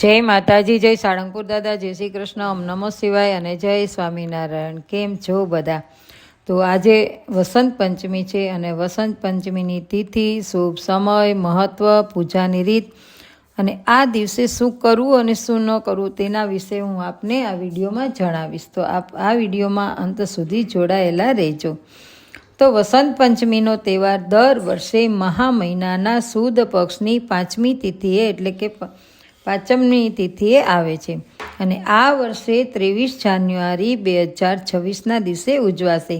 જય માતાજી, જય સાળંગપુર દાદા, જય શ્રી કૃષ્ણ, ઓમ નમો શિવાય અને જય સ્વામિનારાયણ. કેમ છો બધા? તો આજે વસંત પંચમી છે અને વસંત પંચમીની તિથિ, શુભ સમય, મહત્વ, પૂજાની રીત. અને આ દિવસે શું કરવું અને શું ન કરવું તેના વિશે હું આપને આ વિડીયોમાં જણાવીશ. તો આપ આ વિડીયોમાં અંત સુધી જોડાયેલા રહેજો. તો વસંત પંચમીનો તહેવાર દર વર્ષે મહા મહિનાના સુદ પક્ષની પાંચમી તિથિએ, એટલે કે પાંચમની તિથિએ આવે છે અને આ વર્ષે ત્રેવીસ જાન્યુઆરી બે હજાર છવ્વીસના દિવસે ઉજવાશે.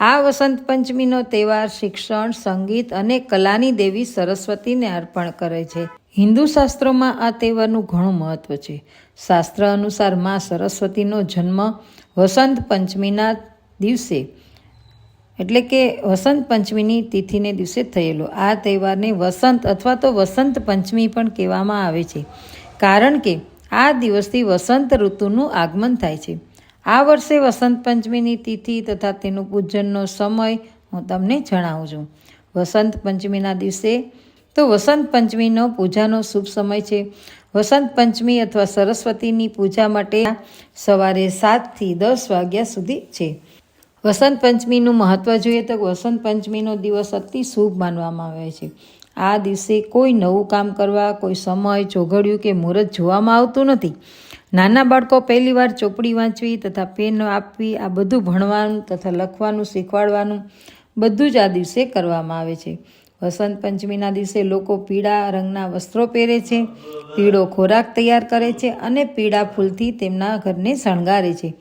આ વસંત પંચમીનો તહેવાર શિક્ષણ, સંગીત અને કલાની દેવી સરસ્વતીને અર્પણ કરે છે. હિન્દુ શાસ્ત્રોમાં આ તહેવારનું ઘણું મહત્વ છે. શાસ્ત્ર અનુસાર મા સરસ્વતીનો જન્મ વસંત પંચમીના દિવસે એટલે કે વસંત પંચમીની તિથિને દિવસે થયેલો. આ તહેવારને વસંત અથવા તો વસંત પંચમી પણ કહેવામાં આવે છે. કારણ કે આ દિવસથી વસંત ઋતુનું આગમન થાય છે. આ વર્ષે વસંત પંચમીની તિથિ તથા તેનું પૂજનનો સમય હું તમને જણાવું છું. વસંત પંચમીના દિવસે તો વસંત પંચમીનો પૂજાનો શુભ સમય છે. વસંત પંચમી અથવા સરસ્વતીની પૂજા માટે સવારે સાતથી દસ વાગ્યા સુધી છે. વસંત પંચમીનું મહત્ત્વ જોઈએ તો વસંત પંચમીનો દિવસ અતિ શુભ માનવામાં આવે છે. આ દિવસે કોઈ નવું કામ કરવા, કોઈ સમય, ચોઘડિયું કે મુહૂર્ત જોવામાં આવતું નથી. નાના બાળકો પહેલીવાર ચોપડી વાંચવી તથા પેન આપવી, આ બધું ભણવાનું તથા લખવાનું, શીખવાડવાનું બધું જ આ દિવસે કરવામાં આવે છે. વસંત પંચમીના દિવસે લોકો પીળા રંગના વસ્ત્રો પહેરે છે, પીળો ખોરાક તૈયાર કરે છે અને પીળા ફૂલથી તેમના ઘરને શણગારે છે.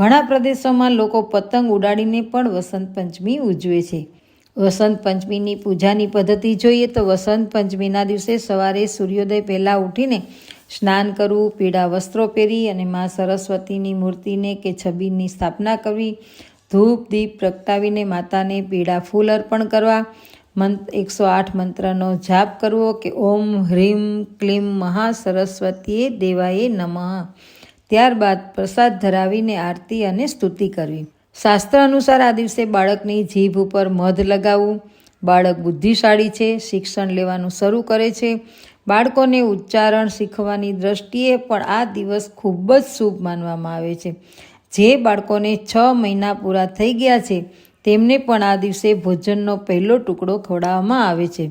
ઘણા પ્રદેશોમાં લોકો પતંગ ઉડાડીને પણ વસંત પંચમી ઉજવે છે. વસંત પંચમીની પૂજાની પદ્ધતિ જોઈએ તો વસંત પંચમીના દિવસે સવારે સૂર્યોદય પહેલાં ઉઠીને સ્નાન કરવું, પીળા વસ્ત્રો પહેરી અને મા સરસ્વતીની મૂર્તિને કે છબીની સ્થાપના કરવી, ધૂપ, દીપ પ્રગટાવીને માતાને પીળા ફૂલ અર્પણ કરવા મંત્ર એકસો આઠ મંત્રનો જાપ કરવો કે ઓમ, હ્રીમ, ક્લીમ, મહા સરસ્વતીએ દેવાએ નમઃ. ત્યારબાદ પ્રસાદ ધરાવીને આરતી અને સ્તુતિ કરવી. શાસ્ત્ર અનુસાર આ દિવસે બાળકની જીભ ઉપર મધ લગાવવું. બાળક બુદ્ધિશાળી છે, શિક્ષણ લેવાનું શરૂ કરે છે. બાળકોને ઉચ્ચારણ શીખવાની દ્રષ્ટિએ પણ આ દિવસ ખૂબ જ શુભ માનવામાં આવે છે. જે બાળકોને છ મહિના પૂરા થઈ ગયા છે, તેમને પણ આ દિવસે ભોજનનો પહેલો ટુકડો ખવડાવવામાં આવે છે.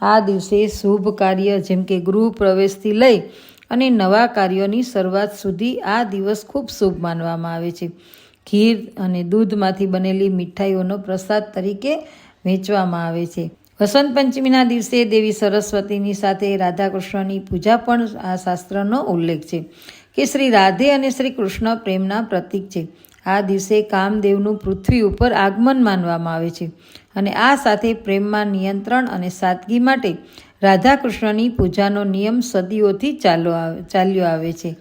આ દિવસે શુભ કાર્ય જેમ કે ગૃહ પ્રવેશથી લઈ અને નવા કાર્યોની શરૂઆત સુધી આ દિવસ ખૂબ શુભ માનવામાં આવે છે. ખીર અને દૂધમાંથી બનેલી મીઠાઈઓનો પ્રસાદ તરીકે વેચવામાં આવે છે. વસંત પંચમીના દિવસે દેવી સરસ્વતીની સાથે રાધા કૃષ્ણની પૂજા પણ આ શાસ્ત્રનો ઉલ્લેખ છે કે શ્રી રાધે અને શ્રી કૃષ્ણ પ્રેમના પ્રતીક છે. આ દિવસે કામદેવનું પૃથ્વી ઉપર આગમન માનવામાં આવે છે અને આ સાથે પ્રેમમાં નિયંત્રણ અને સાદગી માટે રાધા કૃષ્ણની પૂજાનો નિયમ સદીઓથી ચાલો આવે, ચાલ્યો આવે છે.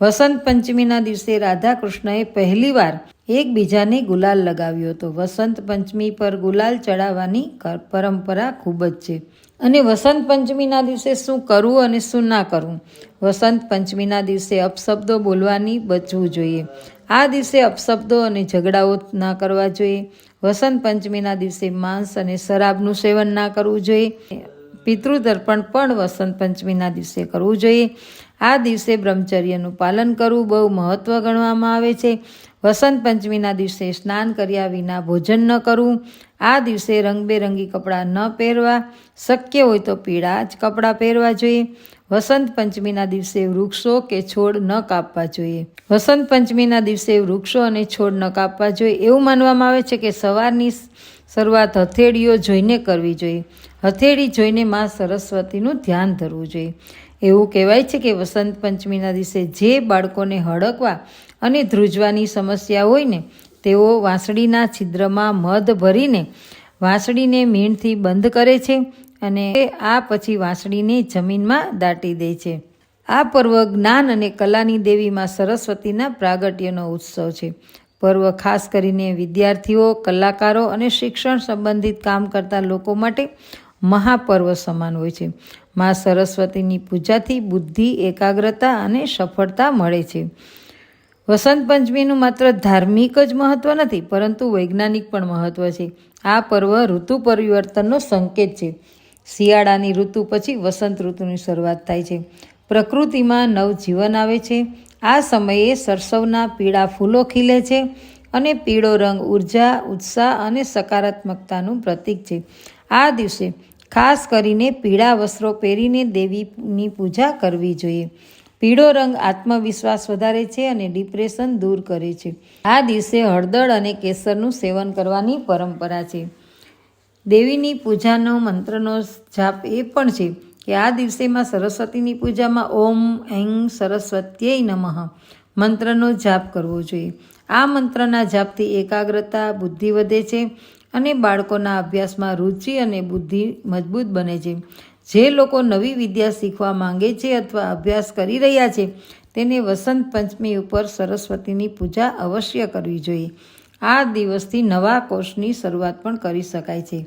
વસંત પંચમીના દિવસે રાધાકૃષ્ણએ પહેલીવાર એકબીજાને ગુલાલ લગાવ્યો હતો. વસંત પંચમી પર ગુલાલ ચડાવવાની પરંપરા ખૂબ જ છે. અને વસંત પંચમીના દિવસે શું કરવું અને શું ના કરવું? વસંત પંચમીના દિવસે અપશબ્દો બોલવાની બચવું જોઈએ. આ દિવસે અપશબ્દો અને ઝઘડાઓ ના કરવા જોઈએ. વસંત પંચમીના દિવસે માંસ અને શરાબનું સેવન ના કરવું જોઈએ. પિતૃતર્પણ પણ વસંત પંચમીના દિવસે કરવું જોઈએ. આ દિવસે બ્રહ્મચર્યનું પાલન કરવું બહુ મહત્ત્વ ગણવામાં આવે છે. વસંત પંચમીના દિવસે સ્નાન કર્યા વિના ભોજન ન કરવું. આ દિવસે રંગબેરંગી કપડાં ન પહેરવા. શક્ય હોય તો પીળા જ કપડાં પહેરવા જોઈએ. વસંત પંચમીના દિવસે વૃક્ષો કે છોડ ન કાપવા જોઈએ. વસંત પંચમીના દિવસે વૃક્ષો અને છોડ ન કાપવા જોઈએ એવું માનવામાં આવે છે કે સવારની શરૂઆત હથેળીઓ જોઈને કરવી જોઈએ. હથેળી જોઈને માં સરસ્વતીનું ધ્યાન ધરવું જોઈએ. એવું કહેવાય છે કે વસંત પંચમીના દિવસે જે બાળકોને હડકવા અને ધ્રુજવાની સમસ્યા હોય ને, તેઓ વાંસળીના છિદ્રમાં મધ ભરીને વાંસળીને મીણથી બંધ કરે છે અને આ પછી વાંસળીને જમીનમાં દાટી દે છે. આ પર્વ જ્ઞાન અને કલાની દેવીમાં સરસ્વતીના પ્રાગટ્યનો ઉત્સવ છે. પર્વ ખાસ કરીને વિદ્યાર્થીઓ, કલાકારો અને શિક્ષણ સંબંધિત કામ કરતા લોકો માટે મહાપર્વ સમાન હોય છે. મા સરસ્વતીની પૂજાથી બુદ્ધિ, એકાગ્રતા અને સફળતા મળે છે. વસંત પંચમીનું માત્ર ધાર્મિક જ મહત્ત્વ નથી, પરંતુ વૈજ્ઞાનિક પણ મહત્ત્વ છે. આ પર્વ ઋતુ પરિવર્તનનો સંકેત છે. શિયાળાની ઋતુ પછી વસંત ઋતુની શરૂઆત થાય છે. પ્રકૃતિમાં નવજીવન આવે છે. આ સમયે સરસવના પીળા ફૂલો ખીલે છે અને પીળો રંગ ઊર્જા, ઉત્સાહ અને સકારાત્મકતાનું પ્રતીક છે. આ દિવસે ખાસ કરીને પીળા વસ્ત્રો પહેરીને દેવીની પૂજા કરવી જોઈએ. પીળો રંગ આત્મવિશ્વાસ વધારે છે અને ડિપ્રેશન દૂર કરે છે. આ દિવસે હળદર અને કેસરનું સેવન કરવાની પરંપરા છે. દેવીની પૂજાનો મંત્રનો જાપ એ પણ છે. કે આ દિવસેમાં સરસ્વતીની પૂજામાં ઓમ એં સરસ્વત્યય નમઃ મંત્રનો જાપ કરવો જોઈએ. આ મંત્રના જાપથી એકાગ્રતા, બુદ્ધિ વધે છે અને બાળકોના અભ્યાસમાં રુચિ અને બુદ્ધિ મજબૂત બને છે. જે લોકો નવી વિદ્યા શીખવા માંગે છે અથવા અભ્યાસ કરી રહ્યા છે, તેને વસંત પંચમી ઉપર સરસ્વતીની પૂજા અવશ્ય કરવી જોઈએ. આ દિવસથી નવા કોર્સની શરૂઆત પણ કરી શકાય છે.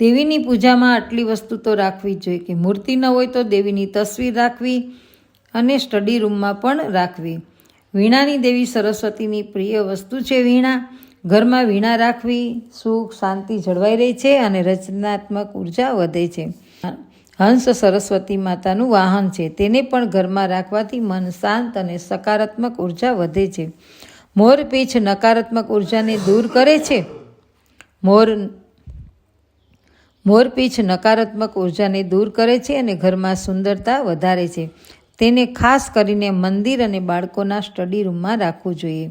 દેવીની પૂજામાં આટલી વસ્તુ તો રાખવી જ જોઈએ કે મૂર્તિ ન હોય તો દેવીની તસવીર રાખવી અને સ્ટડી રૂમમાં પણ રાખવી. વીણાની દેવી સરસ્વતીની પ્રિય વસ્તુ છે વીણા. ઘરમાં વીણા રાખવી, સુખ, શાંતિ જળવાઈ રહી છે અને રચનાત્મક ઊર્જા વધે છે. હંસ સરસ્વતી માતાનું વાહન છે. તેને પણ ઘરમાં રાખવાથી મન શાંત અને સકારાત્મક ઊર્જા વધે છે. મોર પીછ નકારાત્મક ઉર્જાને દૂર કરે છે. મોર મોરપીંછ નકારાત્મક ઉર્જાને દૂર કરે છે અને ઘરમાં સુંદરતા વધારે છે. તેને ખાસ કરીને મંદિર અને બાળકોના સ્ટડી રૂમમાં રાખવું જોઈએ.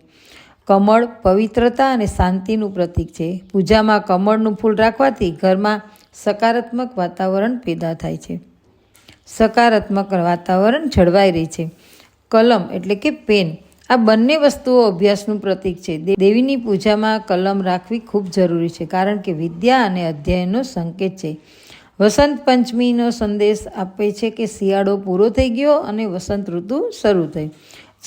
કમળ પવિત્રતા અને શાંતિનું પ્રતીક છે. પૂજામાં કમળનું ફૂલ રાખવાથી ઘરમાં સકારાત્મક વાતાવરણ પેદા થાય છે. સકારાત્મક વાતાવરણ જળવાઈ રહે છે. કલમ એટલે કે પેન આ બંને વસ્તુઓ અભ્યાસનું પ્રતીક છે. દેવીની પૂજામાં કલમ રાખવી ખૂબ જરૂરી છે, કારણ કે વિદ્યા અને અધ્યયનનો સંકેત છે. વસંત પંચમીનો સંદેશ આપે છે કે શિયાળો પૂરો થઈ ગયો અને વસંત ઋતુ શરૂ થઈ.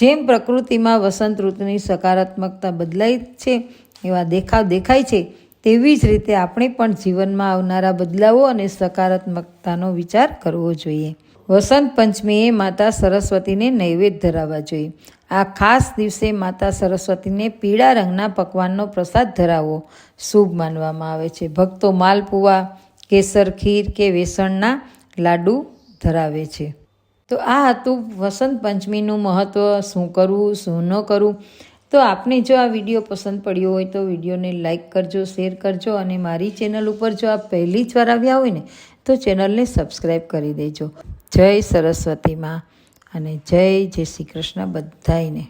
જેમ પ્રકૃતિમાં વસંત ઋતુની સકારાત્મકતા બદલાય છે, એવા દેખાવ દેખાય છે, તેવી જ રીતે આપણે પણ જીવનમાં આવનારા બદલાવો અને સકારાત્મકતાનો વિચાર કરવો જોઈએ. વસંત પંચમીએ માતા સરસ્વતીને નૈવેદ્ય ધરાવવા જોઈએ. આ ખાસ દિવસે માતા સરસ્વતીને પીળા રંગના પકવાનનો પ્રસાદ ધરાવવો શુભ માનવામાં આવે છે. ભક્તો માલપુવા કેસર ખીર કે વેસણના લાડુ ધરાવે છે. તો આ હતું વસંત પંચમીનું મહત્ત્વ શું કરવું, શું ન કરવું? તો આપને જો આ વીડિયો પસંદ પડ્યો હોય તો વિડીયોને લાઇક કરજો, શેર કરજો અને મારી ચેનલ ઉપર જો આપ પહેલી જ વાર આવ્યા હોય ને તો ચેનલને સબસ્ક્રાઈબ કરી દેજો. જય સરસ્વતી માં અને જય જય શ્રી કૃષ્ણ બધાયને.